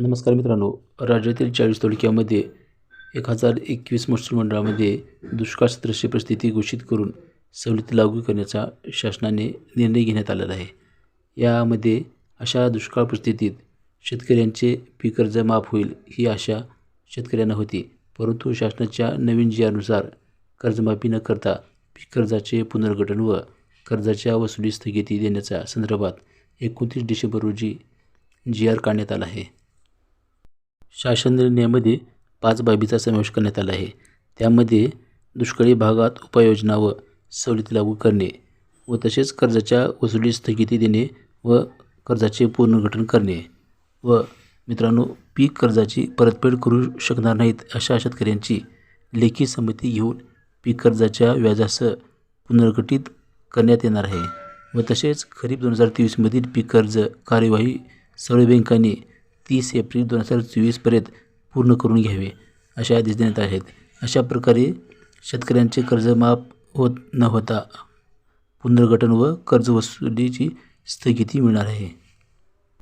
नमस्कार मित्रांनो. राज्यातील चाळीस तालुक्यामध्ये एक हजार एकवीस महसूल मंडळामध्ये दुष्काळ सदृश्य परिस्थिती घोषित करून सवलती लागू करण्याचा शासनाने निर्णय घेण्यात आलेला आहे. यामध्ये अशा दुष्काळ परिस्थितीत शेतकऱ्यांचे पीक कर्ज माफ होईल ही आशा शेतकऱ्यांना होती. परंतु शासनाच्या नवीन जी आरनुसार कर्जमाफी न करता पीक कर्जाचे पुनर्गठन व कर्जाच्या वसुली स्थगिती देण्याच्या संदर्भात एकोणतीस डिसेंबर रोजी जी आर काढण्यात आला आहे. शासन निर्णयामध्ये पाच बाबीचा समावेश करण्यात आला आहे. त्यामध्ये दुष्काळी भागात उपाययोजना व सवलती लागू करणे व तसेच कर्जाच्या वसुली स्थगिती देणे व कर्जाचे पुनर्गठन करणे व मित्रांनो पीक कर्जाची परतफेड करू शकणार नाहीत अशा शेतकऱ्यांची लेखी संमती घेऊन पीक कर्जाच्या व्याजासह पुनर्गठित करण्यात येणार आहे व तसेच खरीप दोन हजार तेवीसमधील पीक कर्ज कार्यवाही सर्व बँकांनी तीस एप्रिल दोन हजार चोवीसपर्यंत पूर्ण करून घ्यावे असे आदेश देण्यात आहेत अशा प्रकारे शेतकऱ्यांचे कर्ज माफ होत न होता पुनर्गठन व कर्ज वसुलीची स्थगिती मिळणार आहे.